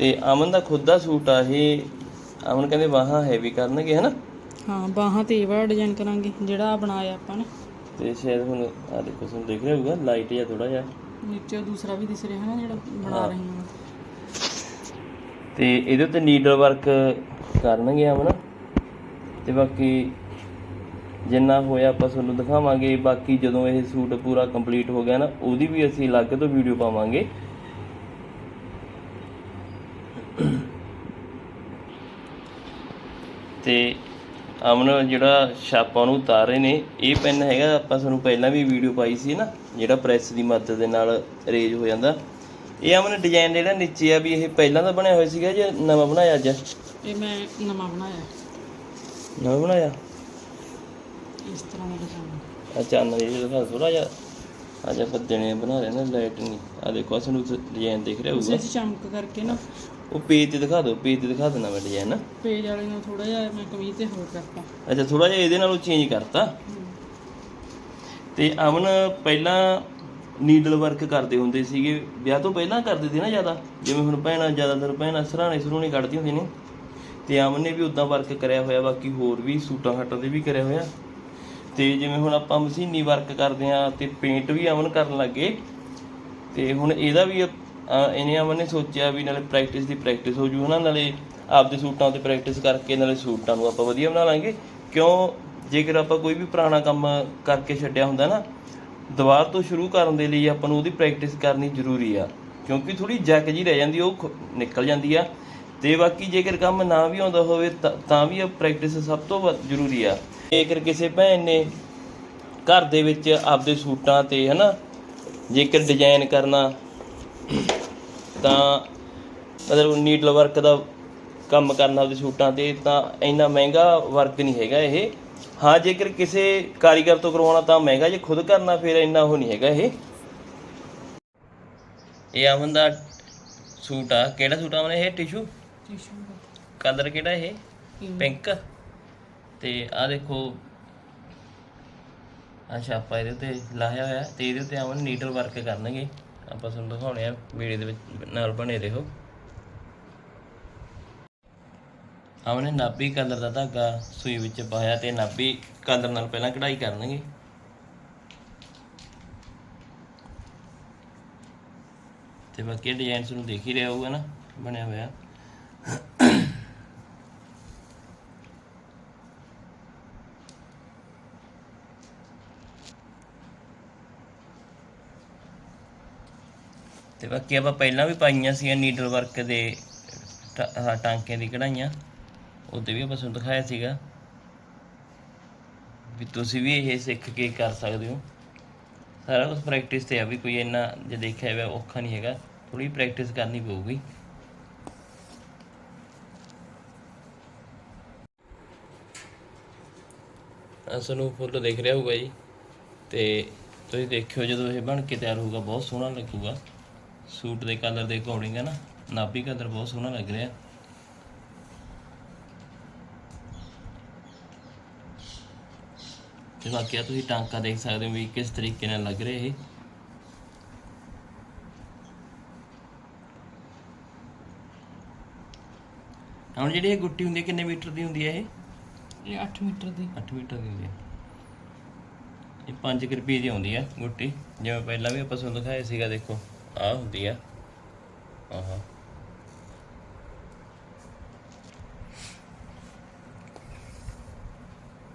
ਤੇ ਅਮਨ ਦਾ ਖੁਦ ਦਾ ਸੂਟ ਆ ਇਹ। ਅਮਨ ਕਹਿੰਦੇ ਬਾਹਾਂ ਹੈਵੀ ਕਰਨਗੇ ਹਨਾ? ਹਾਂ ਬਾਹਾਂ ਤੇ ਇਹ ਡਿਜ਼ਾਈਨ ਕਰਾਂਗੇ ਜਿਹੜਾ ਬਣਾਇਆ ਆਪਾਂ ਨੇ। ਤੇ ਸ਼ਾਇਦ ਹੁਣ ਆ ਦੇਖੋ ਤੁਹਾਨੂੰ ਦੇਖ ਰਿਹਾ ਹੋਊਗਾ ਲਾਈਟ ਜਾਂ ਥੋੜਾ ਜਿਹਾ। ਨੀਚੇ ਦੂਸਰਾ ਵੀ ਦਿਸ ਰਿਹਾ ਹੈ ਨਾ ਜਿਹੜਾ ਬਣਾ ਰਹੀ ਹਾਂ। ਤੇ ਇਹਦੇ ਉੱਤੇ ਨੀਡਲ ਵਰਕ ਕਰਨਗੇ ਅਮਨ। ਤੇ ਬਾਕੀ ਜਿੰਨਾ ਹੋਇਆ ਆਪਾਂ ਤੁਹਾਨੂੰ ਦਿਖਾਵਾਂਗੇ ਬਾਕੀ ਜਦੋਂ ਇਹ ਸੂਟ ਪੂਰਾ ਕੰਪਲੀਟ ਹੋ ਗਿਆ ਨਾ ਉਹਦੀ ਵੀ ਅਸੀਂ ਅਲੱਗ ਤੋਂ ਵੀਡੀਓ ਪਾਵਾਂਗੇ। ਤੇ ਅਮਨ ਜਿਹੜਾ ਛਾਪਾ ਨੂੰ ਉਤਾਰ ਰਹੇ ਨੇ ਇਹ ਪੈਨ ਹੈਗਾ ਆਪਾਂ ਤੁਹਾਨੂੰ ਪਹਿਲਾਂ ਵੀ ਵੀਡੀਓ ਪਾਈ ਸੀ ਨਾ ਜਿਹੜਾ ਪ੍ਰੈਸ ਦੀ ਮਦਦ ਦੇ ਨਾਲ ਅਰੇਂਜ ਹੋ ਜਾਂਦਾ। ਇਹ ਅਮਨ ਡਿਜ਼ਾਈਨ ਜਿਹੜਾ ਨੀਚੇ ਆ ਵੀ ਇਹ ਪਹਿਲਾਂ ਦਾ ਬਣਿਆ ਹੋਇਆ ਸੀਗਾ ਜਾਂ ਨਵਾਂ ਬਣਾਇਆ ਅੱਜ? ਇਹ ਮੈਂ ਨਵਾਂ ਬਣਾਇਆ। ਨਵਾਂ ਬਣਾਇਆ? ਇਸ ਤਰ੍ਹਾਂ ਦਾ ਡਿਜ਼ਾਈਨ ਆ। ਚਾਨਣ ਇਹ ਦਿਖਾ ਥੋੜਾ ਜਿਹਾ। ਅੱਜ ਆਪਾਂ ਦਿਨੇ ਬਣਾ ਰਹੇ ਨਾ ਲਾਈਟ ਨਹੀਂ। ਆ ਦੇਖੋ ਅਸਾਂ ਨੂੰ ਡਿਜ਼ਾਈਨ ਦਿਖ ਰਿਹਾ ਹੋਊਗਾ। ਇਸੇ ਚਮਕ ਕਰਕੇ ਨਾ ਉਹ ਪੇਜ ਤੇ ਦਿਖਾ ਦਿਓ ਪੇਜ ਤੇ ਦਿਖਾ ਦੇਣਾ ਮੈਂ ਡਿਜ਼ਾਈਨ ਨਾ ਪੇਜ ਵਾਲੇ ਨੂੰ ਥੋੜਾ ਜਿਹਾ ਮੈਂ ਕਮੀਜ਼ ਤੇ ਹੋਰ ਕਰਤਾ। ਅੱਛਾ ਥੋੜਾ ਜਿਹਾ ਇਹਦੇ ਨਾਲੋਂ ਚੇਂਜ ਕਰਤਾ? ਤੇ ਅਮਨ ਪਹਿਲਾਂ ਨੀਡਲ ਵਰਕ ਕਰਦੇ ਹੁੰਦੇ ਸੀਗੇ। ਵਿਆਹ ਤੋਂ ਪਹਿਲਾਂ ਕਰਦੇ ਸੀ ਨਾ ਜ਼ਿਆਦਾ? ਜਿਵੇਂ ਹੁਣ ਭੈਣਾਂ ਜ਼ਿਆਦਾਤਰ ਭੈਣਾਂ ਸਰਾਣੇ ਸਰੂਣੇ ਕੱਢਦੀ ਹੁੰਦੀ ਨੇ। ਤੇ ਅਮਨ ਨੇ ਵੀ ਉਦਾਂ ਵਰਕ ਕਰਿਆ ਹੋਇਆ ਬਾਕੀ ਹੋਰ ਵੀ ਸੂਟਾਂ ਖਾਟਾਂ ਦੇ ਵੀ ਕਰਿਆ ਹੋਇਆ। ਤੇ ਜਿਵੇਂ ਹੁਣ ਆਪਾਂ ਮਸ਼ੀਨੀ ਵਰਕ ਕਰਦੇ ਆ ਤੇ ਪੇਂਟ ਵੀ ਅਮਨ ਕਰਨ ਲੱਗੇ। ਤੇ ਹੁਣ ਇਹਦਾ ਵੀ ਇਹਨੇ ਅਮਨ ਨੇ ਸੋਚਿਆ ਵੀ ਨਾਲੇ ਪ੍ਰੈਕਟਿਸ ਦੀ ਪ੍ਰੈਕਟਿਸ ਹੋ ਜੂ ਹਨਾ, ਨਾਲੇ ਆਪਦੇ ਸੂਟਾਂ ਤੇ ਪ੍ਰੈਕਟਿਸ ਕਰਕੇ ਨਾਲੇ ਸੂਟਾਂ ਨੂੰ ਆਪਾਂ ਵਧੀਆ ਬਣਾ ਲਾਂਗੇ। ਕਿਉਂ? ਜੇਕਰ ਆਪਾਂ ਕੋਈ ਵੀ ਪੁਰਾਣਾ ਕੰਮ ਕਰਕੇ ਛੱਡਿਆ ਹੁੰਦਾ ਨਾ ਦੁਬਾਰ ਤੋਂ ਸ਼ੁਰੂ ਕਰਨ ਦੇ ਲਈ ਆਪਾਂ ਨੂੰ ਉਹਦੀ ਪ੍ਰੈਕਟਿਸ ਕਰਨੀ ਜ਼ਰੂਰੀ ਆ। ਕਿਉਂਕਿ ਥੋੜੀ ਜੱਕ ਜੀ ਰਹਿ ਜਾਂਦੀ, ਉਹ ਖ- ਨਿਕਲ ਜਾਂਦੀ ਆ। ਤੇ ਬਾਕੀ ਜੇਕਰ ਕੰਮ ਨਾ ਵੀ ਆਉਂਦਾ ਹੋਵੇ, ਤਾਂ- ਤਾਂ ਵੀ ਪ੍ਰੈਕਟਿਸ ਸਭ ਤੋਂ ਵੱਧ ਜ਼ਰੂਰੀ ਆ। ਜੇਕਰ ਕਿਸੇ ਭੈਣ ਨੇ ਘਰ ਦੇ ਵਿੱਚ ਆਪਦੇ ਸੂਟਾਂ ਤੇ ਹਨਾ, ਜੇਕਰ ਡਿਜ਼ਾਈਨ ਕਰਨਾ ਤਾਂ ਮਤਲਬ ਨੀਡਲ ਵਰਕ ਦਾ ਕੰਮ ਕਰਨਾ ਆਪਦੇ ਸੂਟਾਂ ਤੇ ਤਾਂ ਇੰਨਾ ਮਹਿੰਗਾ ਵਰਕ ਨਹੀਂ ਹੈਗਾ ਇਹ। ਹਾਂ ਜੇਕਰ ਕਿਸੇ ਕਾਰੀਗਰ ਤੋਂ ਕਰਵਾਉਣਾ ਤਾਂ ਮਹਿੰਗਾ ਜੇ ਖੁਦ ਕਰਨਾ ਫਿਰ ਇੰਨਾ ਉਹ ਨਹੀਂ ਹੈਗਾ ਇਹ। ਇਹ ਅਮਨ ਦਾ ਸੂਟ ਆ। ਕਿਹੜਾ ਸੂਟ ਆ ਇਹ? ਟਿਸ਼ੂ ਟਿਸ਼ੂ ਕਲਰ ਕਿਹੜਾ ਇਹ? ਪਿੰਕ ਤੇ ਆ ਦੇਖੋ। ਆ ਛਾਪਾ ਇਹਦੇ ਤੇ ਲਾਇਆ ਹੋਇਆ। ਤੇ ਇਹਦੇ ਉੱਤੇ ਅਮਨ ਨੀਡਲ ਵਰਕ ਕਰਨਗੇ। ਆਪਾਂ ਤੁਹਾਨੂੰ ਦਿਖਾਉਣੇ ਆ, ਵੀਡੀਓ ਦੇ ਵਿੱਚ ਨਾਲ ਬਣੇ ਰਹੋ। ਅਮਨ ਨਾਭੀ ਕਲਰ ਦਾ ਧਾਗਾ ਸੂਈ ਵਿੱਚ ਪਾਇਆ ਤੇ ਨਾਭੀ ਕਲਰ ਨਾਲ ਪਹਿਲਾਂ ਕਢਾਈ ਕਰਨਗੇ। ਤੇ ਬਾਕੀ ਡਿਜ਼ਾਈਨ ਤੁਹਾਨੂੰ ਦੇਖ ਹੀ ਰਿਹਾ ਹੋਊਗਾ ਨਾ, ਬਣਿਆ ਹੋਇਆ। ਤੇ ਬਾਕੀ ਆਪਾਂ ਪਹਿਲਾਂ ਵੀ ਪਾਈਆਂ ਸੀਗੀਆਂ ਨੀਡਲ ਵਰਕ ਦੇ ਆਹ ਟਾਂਕਿਆਂ ਦੀ ਕਢਾਈਆਂ। ਉਹਦੇ ਵੀ ਆਪਾਂ ਤੁਹਾਨੂੰ ਦਿਖਾਇਆ ਸੀਗਾ। ਵੀ ਤੁਸੀਂ ਵੀ ਇਹ ਸਿੱਖ ਕੇ ਕਰ ਸਕਦੇ ਹੋ। ਸਾਰਾ ਕੁਝ ਪ੍ਰੈਕਟਿਸ ਤੇ ਆ ਵੀ ਕੋਈ ਇੰਨਾ ਜੇ ਦੇਖਿਆ ਹੋਇਆ ਔਖਾ ਨਹੀਂ ਹੈਗਾ। ਥੋੜੀ ਪ੍ਰੈਕਟਿਸ ਕਰਨੀ ਪਊਗੀ। ਸਾਨੂੰ ਫੁੱਲ ਦਿਖ ਰਿਹਾ ਹੋਊਗਾ ਜੀ। ਤੇ ਤੁਸੀਂ ਦੇਖਿਓ ਜਦੋਂ ਇਹ ਬਣ ਕੇ ਤਿਆਰ ਹੋਊਗਾ, ਬਹੁਤ ਸੋਹਣਾ ਲੱਗੂਗਾ। ਸੂਟ ਦੇ ਕਲਰ ਦੇ ਅਕੋਰਡਿੰਗ ਹੈ ਨਾ ਨਾਭੀ ਕਲਰ ਬਹੁਤ ਸੋਹਣਾ ਲੱਗ ਰਿਹਾ। ਤੇ ਬਾਕੀ ਆ ਤੁਸੀਂ ਟਾਂਕਾ ਦੇਖ ਸਕਦੇ ਹੋ ਵੀ ਕਿਸ ਤਰੀਕੇ ਨਾਲ ਲੱਗ ਰਿਹਾ ਇਹ। ਹੁਣ ਜਿਹੜੀ ਇਹ ਗੁੱਟੀ ਹੁੰਦੀ ਹੈ ਕਿੰਨੇ ਮੀਟਰ ਦੀ ਹੁੰਦੀ ਹੈ ਇਹ? ਇਹ 8 ਮੀਟਰ ਦੀ। 8 ਮੀਟਰ ਦੀ ਹੁੰਦੀ ਹੈ ਇਹ 5 ਰੁਪਏ ਦੀ ਆਉਂਦੀ ਹੈ ਗੁੱਟੀ। ਜਿਵੇਂ ਪਹਿਲਾਂ ਵੀ ਆਪਾਂ ਤੁਹਾਨੂੰ ਦਿਖਾਇਆ ਸੀਗਾ ਦੇਖੋ। ਆਹ ਹੁੰਦੀ ਆ। ਆਹਾ।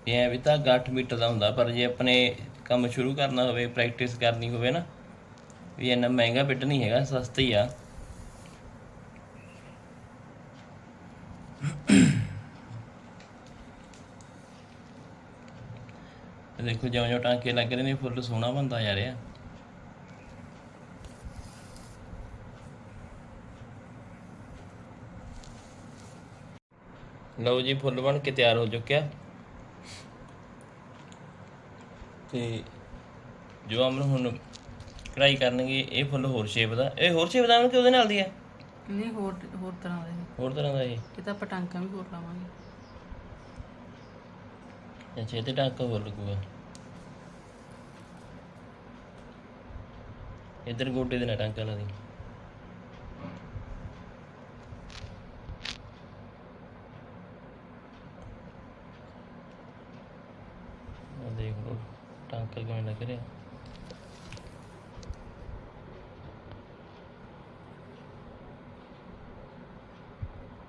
ਇਹ ਵੀ ਤਾਂ 8 ਮੀਟਰ ਦਾ ਹੁੰਦਾ, ਪਰ ਜੇ ਆਪਣੇ ਕੰਮ ਸ਼ੁਰੂ ਕਰਨਾ ਹੋਵੇ ਪ੍ਰੈਕਟਿਸ ਕਰਨੀ ਹੋਵੇ ਨਾ, ਵੀ ਇੰਨਾ ਮਹਿੰਗਾ ਬਿੱਟ ਨਹੀਂ ਹੈਗਾ, ਸਸਤਾ ਹੀ ਆ। ਦੇਖੋ ਜਿਉਂ ਜਿਉਂ ਟਾਂਕੇ ਲੱਗ ਰਹੇ ਨੇ, ਫੁੱਲ ਸੋਹਣਾ ਬਣਦਾ ਜਾ ਰਿਹਾ। ਲਓ ਜੀ ਫੁੱਲ ਬਣ ਕੇ ਤਿਆਰ ਹੋ ਚੁੱਕਿਆ। ਤੇ ਜੋ ਅਮਨ ਹੁਣ ਕਢਾਈ ਕਰਨਗੇ ਇਹ ਫੁੱਲ ਹੋਰ ਸ਼ੇਪ ਦਾ। ਇਹ ਹੋਰ ਸ਼ੇਪ ਦਾ ਅਮਨ ਕਿ ਉਹਦੇ ਨਾਲ ਦੀ ਹੈ ਨਹੀਂ ਹੋਰ ਹੋਰ ਤਰ੍ਹਾਂ ਦੇ। ਨੇ ਹੋਰ ਤਰ੍ਹਾਂ ਦਾ ਇਹ। ਇਹ ਤਾਂ ਪਟਾਂਕਾ ਵੀ ਹੋਰ ਲਾਵਾਂਗੇ। ਅੱਛਾ ਇਹ ਤੇ ਟਾਂਕਾ ਹੋਰ ਲੱਗੂਗਾ। ਇਧਰ ਗੋਡੇ ਦੇ ਨਾਲ ਟਾਂਕਾ ਲਾ ਦੀ। ਸਰਕਲ ਕਿਵੇਂ ਲੱਗ ਰਿਹਾ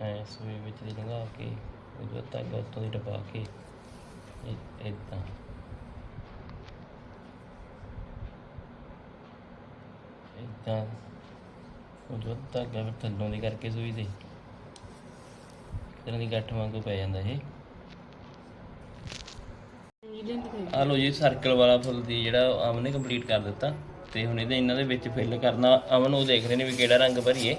ਐ ਸੂਈ ਵਿੱਚ ਦੀ ਲੰਘਾ ਕੇ ਉਹ ਧਾਗਾ ਉੱਤੋਂ ਦੀ ਟਪਾ ਕੇ ਇਦਾਂ ਇਦਾਂ ਉਹ ਜੋ ਧਾਗਾ ਫਿਰ ਥੱਲੋਂ ਦੀ ਕਰਕੇ ਸੂਈ ਦੇ ਤਰ੍ਹਾਂ ਦੀ ਗੱਠ ਵਾਂਗੂ ਪੈ ਜਾਂਦਾ ਇਹ। ਆ ਲੋ ਜੀ ਸਰਕਲ ਵਾਲਾ ਫੁੱਲ ਦੀ ਜਿਹੜਾ ਅਮਨ ਨੇ ਕੰਪਲੀਟ ਕਰ ਦਿੱਤਾ। ਤੇ ਹੁਣ ਇਹਦੇ ਇਹਨਾਂ ਦੇ ਵਿੱਚ ਫਿਲ ਕਰਨਾ, ਅਮਨ ਉਹ ਦੇਖ ਰਹੇ ਨੇ ਵੀ ਕਿਹੜਾ ਰੰਗ ਭਰੀਏ।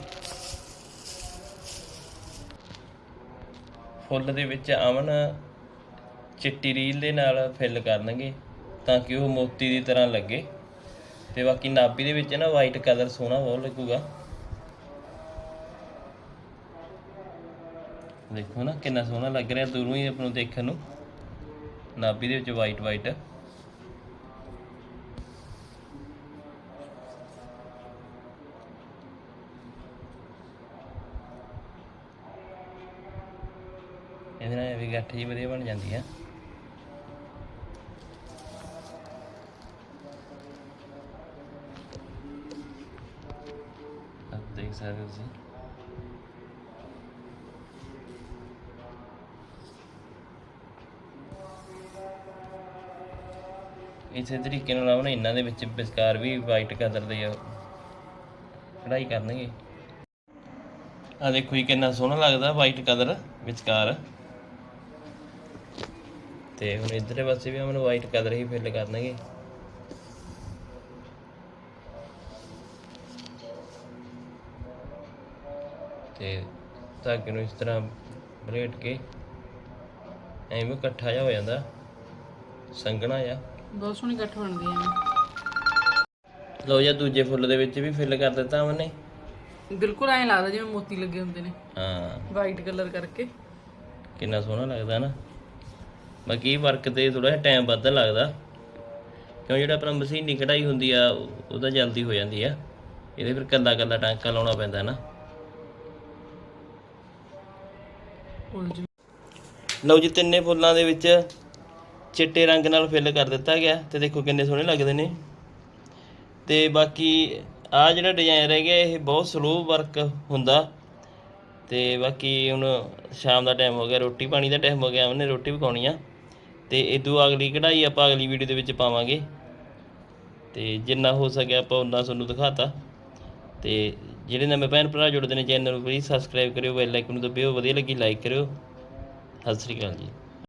ਫੁੱਲ ਦੇ ਵਿੱਚ ਅਮਨ ਚਿੱਟੀ ਰੀਲ ਦੇ ਨਾਲ ਫਿਲ ਕਰਨਗੇ, ਤਾਂ ਕਿ ਉਹ ਮੋਤੀ ਦੀ ਤਰ੍ਹਾਂ ਲੱਗੇ। ਤੇ ਬਾਕੀ ਨਾਭੀ ਦੇ ਵਿੱਚ ਨਾ ਵਾਈਟ ਕਲਰ ਸੋਹਣਾ ਬਹੁਤ ਲੱਗੂਗਾ। ਦੇਖੋ ਨਾ ਕਿੰਨਾ ਸੋਹਣਾ ਲੱਗ ਰਿਹਾ ਦੂਰੋਂ ਹੀ ਆਪ ਨੂੰ ਦੇਖਣ ਨੂੰ। ਨਾਭੀ ਦੇ ਵਿੱਚ ਵਾਈਟ ਵਾਈਟ ਇਹਦੇ ਨਾਲ ਵੀ ਗੱਠ ਵਧੀਆ ਬਣ ਜਾਂਦੀ ਆ। ਦੇਖ ਸਕਦੇ ਹੋ ਤੁਸੀਂ। ਇਸੇ ਤਰੀਕੇ ਨਾਲ ਆਪਣਾ ਇਹਨਾਂ ਦੇ ਵਿੱਚ ਵਿਚਕਾਰ ਵੀ ਵਾਈਟ ਕਲਰ ਦੇ ਕਢਾਈ ਕਰਨਗੇ। ਆ ਦੇਖੋ ਜੀ, ਕਿੰਨਾ ਸੋਹਣਾ ਲੱਗਦਾ ਵਾਈਟ ਕਲਰ ਵਿਚਕਾਰ। ਤੇ ਹੁਣ ਇਧਰਲੇ ਪਾਸੇ ਵੀ ਆਪਾਂ ਵਾਈਟ ਕਲਰ ਹੀ ਫਿਲ ਕਰਨਗੇ। ਤੇ ਧਾਗੇ ਨੂੰ ਇਸ ਤਰ੍ਹਾਂ ਬਲੇਟ ਕੇ ਐਵੇਂ ਇਕੱਠਾ ਜਿਹਾ ਹੋ ਜਾਂਦਾ। ਸੰਘਣਾ ਜਿਹਾ। ਬਹੁਤ ਸੋਹਣੀ ਗੱਠ ਬਣਦੀ ਆ ਲਓ ਜੀ ਦੂਜੇ ਫੁੱਲ ਦੇ ਵਿੱਚ ਵੀ ਫਿਲ ਕਰ ਦਿੱਤਾ ਉਹਨੇ। ਬਿਲਕੁਲ ਐਂ ਲੱਗਦਾ ਜਿਵੇਂ ਮੋਤੀ ਲੱਗੇ ਹੁੰਦੇ ਨੇ। ਹਾਂ। ਵਾਈਟ ਕਲਰ ਕਰਕੇ। ਕਿੰਨਾ ਸੋਹਣਾ ਲੱਗਦਾ ਨਾ। ਬਾਕੀ ਵਰਕ ਤੇ ਥੋੜਾ ਜਿਹਾ ਟਾਈਮ ਵੱਧ ਲੱਗਦਾ। ਕਿਉਂ ਜਿਹੜਾ ਆਪਣਾ ਮਸ਼ੀਨੀ ਕਢਾਈ ਹੁੰਦੀ ਆ ਉਹ- ਉਹਦਾ ਜਲਦੀ ਹੋ ਜਾਂਦੀ ਆ। ਇਹਦੇ ਫਿਰ ਕੱਲਾ ਕੱਲਾ ਟਾਂਕਾ ਲਾਉਣਾ ਪੈਂਦਾ ਨਾ। ਉਲਝ ਲਓ ਜੀ ਤਿੰਨੇ ਫੁੱਲਾਂ ਦੇ ਵਿੱਚ ਚਿੱਟੇ ਰੰਗ ਨਾਲ ਫਿਲ ਕਰ ਦਿੱਤਾ ਗਿਆ ਤੇ ਦੇਖੋ ਕਿੰਨੇ ਸੋਹਣੇ ਲੱਗਦੇ ਨੇ। ਤੇ ਬਾਕੀ ਆ ਜਿਹੜਾ ਡਿਜ਼ਾਈਨ ਰਹਿ ਗਿਆ, ਇਹ ਬਹੁਤ ਸਲੋ ਵਰਕ ਹੁੰਦਾ। ਤੇ ਬਾਕੀ ਹੁਣ ਸ਼ਾਮ ਦਾ ਟਾਈਮ ਹੋ ਗਿਆ, ਰੋਟੀ ਪਾਣੀ ਦਾ ਟਾਈਮ ਹੋ ਗਿਆ, ਉਹਨੇ ਰੋਟੀ ਪਕਾਉਣੀ ਆ। ਤੇ ਇਦੋਂ ਅਗਲੀ ਕਢਾਈ ਆਪਾਂ ਅਗਲੀ ਵੀਡੀਓ ਦੇ ਵਿੱਚ ਪਾਵਾਂਗੇ। ਤੇ ਜਿੰਨਾ ਹੋ ਸਕਿਆ ਆਪਾਂ ਉਹਨਾਂ ਤੁਹਾਨੂੰ ਦਿਖਾਤਾ। ਤੇ ਜਿਹੜੇ ਨਵੇਂ ਭੈਣ ਭਰਾ ਜੁੜਦੇ ਨੇ ਚੈਨਲ ਨੂੰ ਪਲੀਜ਼ ਸਬਸਕ੍ਰਾਈਬ ਕਰਿਓ ਬੈਲ ਆਈਕਨ ਨੂੰ ਦਬਿਓ, ਵਧੀਆ ਲੱਗੀ ਲਾਈਕ ਕਰਿਓ। ਸਤਿ ਸ੍ਰੀ ਅਕਾਲ ਜੀ।